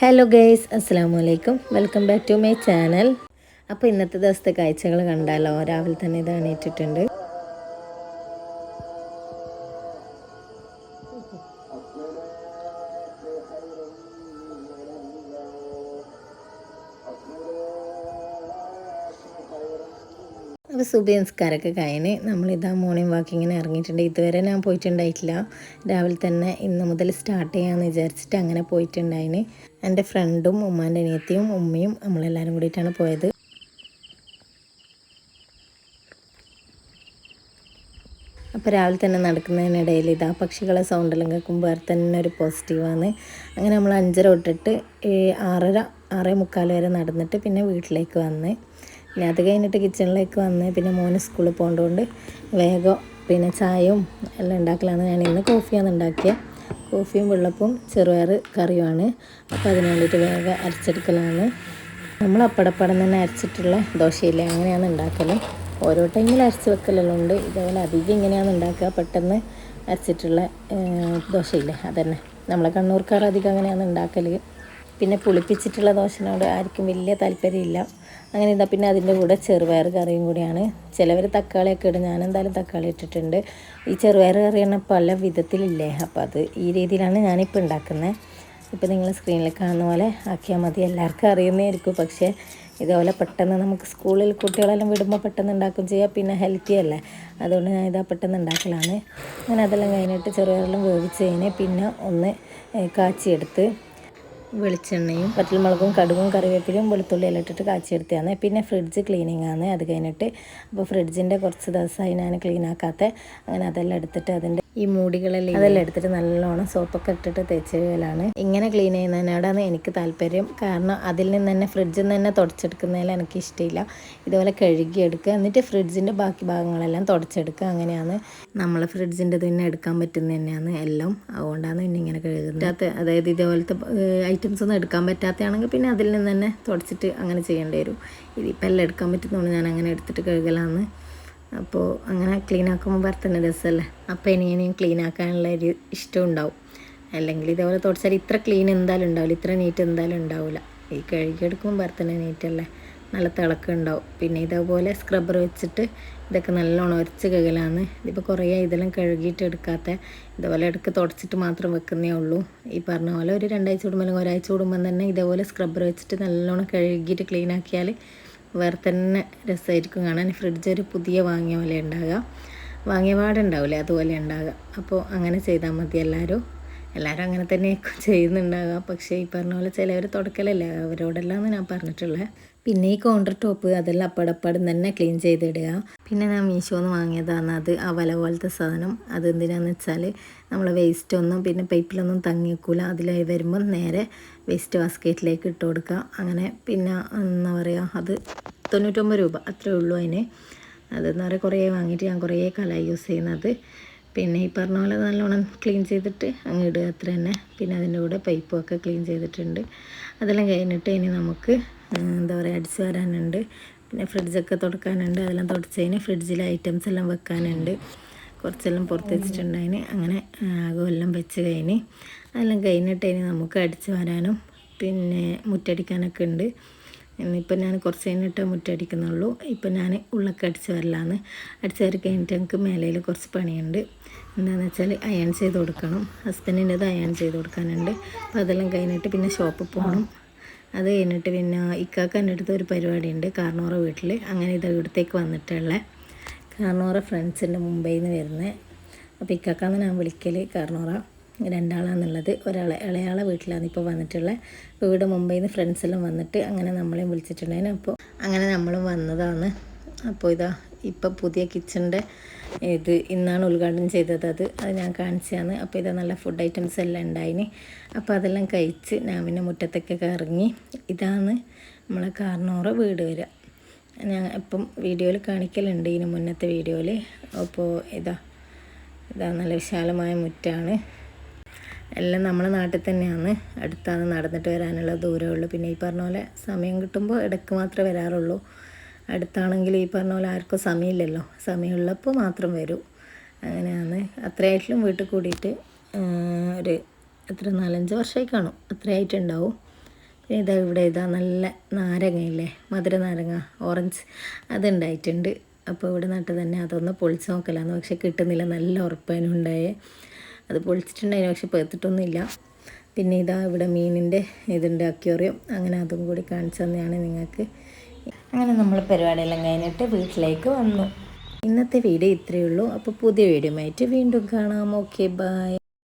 Hello guys അസ്സാം വലൈക്കും welcome back to my channel അപ്പോൾ ഇന്നത്തെ ദിവസത്തെ കാഴ്ചകൾ കണ്ടാലോ? രാവിലെ തന്നെ ഇത് എണീറ്റിട്ടുണ്ട്. അപ്പോൾ സുബി നമസ്കാരമൊക്കെ കഴിഞ്ഞ് നമ്മളിതാ മോർണിംഗ് വാക്കിങ്ങിന് ഇറങ്ങിയിട്ടുണ്ട്. ഇതുവരെ ഞാൻ പോയിട്ടുണ്ടായിട്ടില്ല. രാവിലെ തന്നെ ഇന്ന് മുതൽ സ്റ്റാർട്ട് ചെയ്യാമെന്ന് വിചാരിച്ചിട്ട് അങ്ങനെ പോയിട്ടുണ്ടായിന്. എന്റെ ഫ്രണ്ടും ഉമ്മാന്റെ അനിയത്തിയും ഉമ്മയും നമ്മളെല്ലാവരും കൂടിയിട്ടാണ് പോയത്. അപ്പോൾ രാവിലെ തന്നെ നടക്കുന്നതിനിടയിൽ ഇതാ പക്ഷികളെ സൗണ്ടെല്ലാം കേൾക്കുമ്പോൾ വേറെ തന്നെ ഒരു പോസിറ്റീവാണ് അങ്ങനെ നമ്മൾ അഞ്ചര തൊട്ടിട്ട് ആറര ആറേ മുക്കാൽ വരെ നടന്നിട്ട് പിന്നെ വീട്ടിലേക്ക് വന്ന്. പിന്നെ അത് കഴിഞ്ഞിട്ട് കിച്ചണിലേക്ക് വന്ന് പിന്നെ മോന് സ്കൂളിൽ പോകേണ്ടതുകൊണ്ട് വേഗം പിന്നെ ചായയും എല്ലാം ഉണ്ടാക്കലാണ്. ഞാൻ ഇന്ന് കോഫിയാണ് ഉണ്ടാക്കിയത് കോഫിയും വെള്ളപ്പും ചെറുപയർ കറിയുമാണ്. അപ്പോൾ അതിന് വേണ്ടിയിട്ട് വേഗം അരച്ചെടുക്കലാണ്. നമ്മൾ അപ്പടപ്പടം തന്നെ അരച്ചിട്ടുള്ള ദോശയില്ല അങ്ങനെയാണ് ഉണ്ടാക്കൽ ഓരോ ടൈമിൽ അരച്ച് വെക്കലെല്ലാം ഉണ്ട്. ഇതേപോലെ അധികം ഇങ്ങനെയാണ് ഉണ്ടാക്കുക. പെട്ടെന്ന് അരച്ചിട്ടുള്ള ദോശയില്ല അതന്നെ. നമ്മളെ കണ്ണൂർക്കാർ അധികം അങ്ങനെയാണ് ഉണ്ടാക്കൽ പിന്നെ പുളിപ്പിച്ചിട്ടുള്ള ദോശനോട് ആർക്കും വലിയ താല്പര്യമില്ല. അങ്ങനെ ഇതാ പിന്നെ അതിന്റെ കൂടെ ചെറുപയർ കറിയും കൂടിയാണ്. ചിലവർ തക്കാളിയൊക്കെ ഇടും. ഞാൻ എന്തായാലും തക്കാളി ഇട്ടിട്ടുണ്ട്. ഈ ചെറുപയർ കറി പല വിധത്തിലില്ലേ? അപ്പോൾ അത് ഈ രീതിയിലാണ് ഞാനിപ്പോൾ ഉണ്ടാക്കുന്നത്. ഇപ്പോൾ നിങ്ങൾ സ്ക്രീനിൽ കാണുന്ന പോലെ ആക്കിയാൽ മതി. എല്ലാവർക്കും അറിയുന്നതായിരിക്കും പക്ഷേ ഇതേപോലെ പെട്ടെന്ന് നമുക്ക് സ്കൂളിൽ കുട്ടികളെല്ലാം വിടുമ്പോൾ പെട്ടെന്ന് ഉണ്ടാക്കും ചെയ്യാം. പിന്നെ ഹെൽത്തി അല്ലേ. അതുകൊണ്ട് ഞാൻ ഇതാ പെട്ടെന്ന് ഉണ്ടാക്കലാണ്. ഞാൻ അതെല്ലാം കഴിഞ്ഞിട്ട് ചെറുപയറെല്ലാം വേവിച്ച് കഴിഞ്ഞ് പിന്നെ ഒന്ന് കാച്ചിയെടുത്ത് വെളിച്ചെണ്ണയും വറ്റൽമുളകും കടുകും കറിവേപ്പിലും വെളുത്തുള്ളി എല്ലാം ഇട്ടിട്ട് കാച്ചിയെടുത്തതാണ്. പിന്നെ ഫ്രിഡ്ജ് ക്ലീനിങ് ആണ്. അത് കഴിഞ്ഞിട്ട് അപ്പോൾ ഫ്രിഡ്ജിന്റെ കുറച്ച് ദിവസമായി ഞാൻ ക്ലീൻ ആക്കാത്ത അങ്ങനെ അതെല്ലാം എടുത്തിട്ട് അതിന്റെ ഈ മൂടികളെല്ലാം അതെല്ലാം എടുത്തിട്ട് നല്ലോണം സോപ്പൊക്കെ ഇട്ടിട്ട് തേച്ച് കഴുകലാണ്. ഇങ്ങനെ ക്ലീൻ ചെയ്യുന്നതിനോടാണ് എനിക്ക് താല്പര്യം. കാരണം അതിൽ നിന്ന് തന്നെ ഫ്രിഡ്ജിൽ നിന്ന് തന്നെ തുടച്ചെടുക്കുന്നതിൽ എനിക്ക് ഇഷ്ടമില്ല. ഇതുപോലെ കഴുകിയെടുക്കുക എന്നിട്ട് ഫ്രിഡ്ജിന്റെ ബാക്കി ഭാഗങ്ങളെല്ലാം തുടച്ചെടുക്കുക അങ്ങനെയാണ്. നമ്മൾ ഫ്രിഡ്ജിന്റെ തന്നെ എടുക്കാൻ പറ്റുന്ന തന്നെയാണ് എല്ലാം. അതുകൊണ്ടാണ് പിന്നെ ഇങ്ങനെ കഴുകുന്നത്. അതായത് ഇതേപോലത്തെ ഐറ്റംസ് ഒന്നും എടുക്കാൻ പറ്റാത്തതാണെങ്കിൽ പിന്നെ അതിൽ നിന്ന് തന്നെ തുടച്ചിട്ട് അങ്ങനെ ചെയ്യേണ്ടി വരും. ഇതിപ്പോൾ എല്ലാം എടുക്കാൻ പറ്റുന്നതുകൊണ്ട് ഞാൻ അങ്ങനെ എടുത്തിട്ട് കഴുകലാണ് അപ്പോൾ അങ്ങനെ ക്ലീൻ ആക്കുമ്പോൾ തന്നെ രസമല്ലേ അപ്പോൾ ഇനി ഇനിയും ക്ലീൻ ആക്കാനുള്ള ഒരു ഇഷ്ടം ഉണ്ടാവും. അല്ലെങ്കിൽ ഇതേപോലെ തുടച്ചാൽ ഇത്ര ക്ലീൻ എന്തായാലും ഉണ്ടാവില്ല ഇത്ര നീറ്റ് എന്തായാലും ഉണ്ടാവില്ല. ഈ കഴുകിയെടുക്കുമ്പോൾ തന്നെ നീറ്റല്ലേ നല്ല തിളക്കം ഉണ്ടാവും. പിന്നെ ഇതേപോലെ സ്ക്രബ്ബർ വെച്ചിട്ട് ഇതൊക്കെ നല്ലോണം ഉരച്ച് കഴുകലാണ്. ഇതിപ്പോൾ കുറേ ഇതെല്ലാം കഴുകിയിട്ട് എടുക്കാത്ത. ഇതേപോലെ ഇടയ്ക്ക് തുടച്ചിട്ട് മാത്രം വെക്കുന്നേ ഉള്ളൂ. ഈ പറഞ്ഞ പോലെ ഒരു രണ്ടാഴ്ച കൂടുമ്പോൾ അല്ലെങ്കിൽ ഒരാഴ്ച കൂടുമ്പോൾ തന്നെ ഇതേപോലെ സ്ക്രബ്ബർ വെച്ചിട്ട് നല്ലോണം കഴുകിയിട്ട് ക്ലീൻ ആക്കിയാൽ വേറെ തന്നെ രസമായിരിക്കും. കാണാൻ ഫ്രിഡ്ജ് ഒരു പുതിയ വാങ്ങിയ പോലെ ഉണ്ടാകുക വാങ്ങിയ പാടുണ്ടാവില്ലേ അതുപോലെ ഉണ്ടാകുക അപ്പോൾ അങ്ങനെ ചെയ്താൽ മതി എല്ലാവരും. എല്ലാവരും അങ്ങനെ തന്നെ ചെയ്യുന്നുണ്ടാകുക പക്ഷേ ഈ പറഞ്ഞ പോലെ ചിലവർ തുടക്കലല്ലേ? അവരോടെല്ലാം ഞാൻ പറഞ്ഞിട്ടുള്ളത് പിന്നെ ഈ കൗണ്ടർ ടോപ്പ് അതെല്ലാം അപ്പടപ്പടം തന്നെ ക്ലീൻ ചെയ്തിടുക. പിന്നെ ഞാൻ മീഷോന്ന് വാങ്ങിയതാണ്. അത് ആ വല പോലത്തെ സാധനം. അത് എന്തിനാന്ന് വെച്ചാൽ നമ്മൾ വേസ്റ്റ് ഒന്നും പിന്നെ പൈപ്പിലൊന്നും തങ്ങിക്കൂല വെക്കൂല വരുമ്പം നേരെ വേസ്റ്റ് ബാസ്ക്കറ്റിലേക്ക് ഇട്ട് കൊടുക്കുക അങ്ങനെ പിന്നെ എന്താ പറയുക അത് തൊണ്ണൂറ്റൊമ്പത് രൂപ. അത്രേ ഉള്ളൂ അതിന്. അതെന്ന് പറയുക കുറേ വാങ്ങിയിട്ട് ഞാൻ കുറേ കാലമായി യൂസ് ചെയ്യുന്നത്. പിന്നെ ഈ പറഞ്ഞ പോലെ നല്ലോണം ക്ലീൻ ചെയ്തിട്ട് അങ്ങ് ഇടുക അത്ര തന്നെ. പിന്നെ അതിന്റെ കൂടെ പൈപ്പും ഒക്കെ ക്ലീൻ ചെയ്തിട്ടുണ്ട്. അതെല്ലാം കഴിഞ്ഞിട്ട് ഇനി നമുക്ക് എന്താ പറയുക അടിച്ചു വരാനുണ്ട്. പിന്നെ ഫ്രിഡ്ജൊക്കെ തുടക്കാനുണ്ട്. അതെല്ലാം തുടച്ചതിന് ഫ്രിഡ്ജിലെ ഐറ്റംസ് എല്ലാം വെക്കാനുണ്ട്. കുറച്ചെല്ലാം പുറത്ത് വെച്ചിട്ടുണ്ട് അതിന്. അങ്ങനെ ആകുമെല്ലാം വെച്ച് കഴിഞ്ഞ് അതെല്ലാം കഴിഞ്ഞിട്ട് ഇനി നമുക്ക് അടിച്ചു വരാനും പിന്നെ മുറ്റടിക്കാനൊക്കെ ഉണ്ട്. ഇന്നിപ്പോൾ ഞാൻ കുറച്ച് കഴിഞ്ഞിട്ട് മുറ്റടിക്കുന്നുള്ളൂ. ഇപ്പം ഞാൻ ഉള്ളൊക്കെ അടിച്ച് വരലാന്ന്. അടിച്ച് വരി കഴിഞ്ഞിട്ട് എനിക്ക് മേലയിൽ കുറച്ച് പണിയുണ്ട്. എന്താണെന്ന് വെച്ചാൽ അയൺ ചെയ്ത് കൊടുക്കണം. ഹസ്ബൻഡിന്റെത് അയൺ ചെയ്ത് കൊടുക്കാനുണ്ട്. അപ്പോൾ അതെല്ലാം കഴിഞ്ഞിട്ട് പിന്നെ ഷോപ്പിൽ പോകണം അത് കഴിഞ്ഞിട്ട് പിന്നെ ഇക്കാക്കന്റെ അടുത്ത് ഒരു പരിപാടിയുണ്ട്. കാർണോറ വീട്ടിൽ അങ്ങനെ ഇത് ഇവിടത്തേക്ക് വന്നിട്ടുള്ള. കാർണോറ ഫ്രണ്ട്സിന്റെ മുംബൈയിൽ നിന്ന് വരുന്നത് അപ്പോൾ ഇക്കാക്കാന്ന് ഞാൻ വിളിക്കൽ കാർണോറ രണ്ടാളാന്നുള്ളത്. ഒരാളെ ഇളയാളെ വീട്ടിലാണ് ഇപ്പോൾ വന്നിട്ടുള്ളത് അപ്പോൾ ഇവിടെ മുംബൈയിൽ നിന്ന് ഫ്രണ്ട്സ് എല്ലാം വന്നിട്ട് അങ്ങനെ നമ്മളെയും വിളിച്ചിട്ടുണ്ടായിരുന്നു അപ്പോൾ അങ്ങനെ നമ്മളും വന്നതാണ്. അപ്പോൾ ഇതാ ഇപ്പം പുതിയ കിച്ചണിന്റെ ഇത് ഇന്നാണ് ഉദ്ഘാടനം ചെയ്തത്. അത് അത് ഞാൻ കാണിച്ചതാണ്. അപ്പോൾ ഇതാ നല്ല ഫുഡ് ഐറ്റംസ് എല്ലാം ഉണ്ടായിന്. അപ്പോൾ അതെല്ലാം കഴിച്ച് ഞാൻ പിന്നെ മുറ്റത്തൊക്കെ ഇറങ്ങി ഇതാണ് നമ്മളെ കാർണോറ വീട് വരിക ഞാൻ ഇപ്പം വീഡിയോയിൽ കാണിക്കലുണ്ട് ഇതിന് മുന്നത്തെ വീഡിയോയിൽ. അപ്പോൾ ഇതാ ഇതാ നല്ല വിശാലമായ മുറ്റാണ്. എല്ലാം നമ്മളെ നാട്ടിൽ തന്നെയാണ്. അടുത്താണ് നടന്നിട്ട് വരാനുള്ള ദൂരമുള്ളൂ. പിന്നെ ഈ പറഞ്ഞ പോലെ സമയം കിട്ടുമ്പോൾ ഇടയ്ക്ക് മാത്രമേ വരാറുള്ളൂ. അടുത്താണെങ്കിൽ ഈ പറഞ്ഞ പോലെ ആർക്കും സമയമില്ലല്ലോ. സമയമുള്ളപ്പോൾ മാത്രം വരും. അങ്ങനെയാണ്. അത്രയായിട്ടും വീട്ടിൽ കൂടിയിട്ട് ഒരു എത്ര നാലഞ്ച് വർഷമായി കാണും. അത്രയായിട്ടുണ്ടാവും. പിന്നെ ഇതാ ഇവിടെ ഇതാ നല്ല നാരങ്ങയില്ലേ? മധുര നാരങ്ങ ഓറഞ്ച് അതുണ്ടായിട്ടുണ്ട്. അപ്പോൾ ഇവിടെ നട്ട് തന്നെ അതൊന്ന് പൊളിച്ച് നോക്കലാന്ന്. പക്ഷെ കിട്ടുന്നില്ല. നല്ല ഉറപ്പേനും ഉണ്ടായേ. അത് പൊളിച്ചിട്ടുണ്ടായിരുന്നു പക്ഷെ പേത്തിട്ടൊന്നുമില്ല പിന്നെ ഇതാ ഇവിടെ മീനിന്റെ ഇതുണ്ട്. അക്യോറിയം അങ്ങനെ അതും കൂടി കാണിച്ചു തന്നെയാണ് നിങ്ങൾക്ക് അങ്ങനെ നമ്മൾ പരിപാടിയെല്ലാം കഴിഞ്ഞിട്ട് വീട്ടിലേക്ക് വന്നു. ഇന്നത്തെ വീഡിയോ ഇത്രയേ ഉള്ളൂ. അപ്പോൾ പുതിയ വീഡിയോ ആയിട്ട് വീണ്ടും കാണാം. Okay bye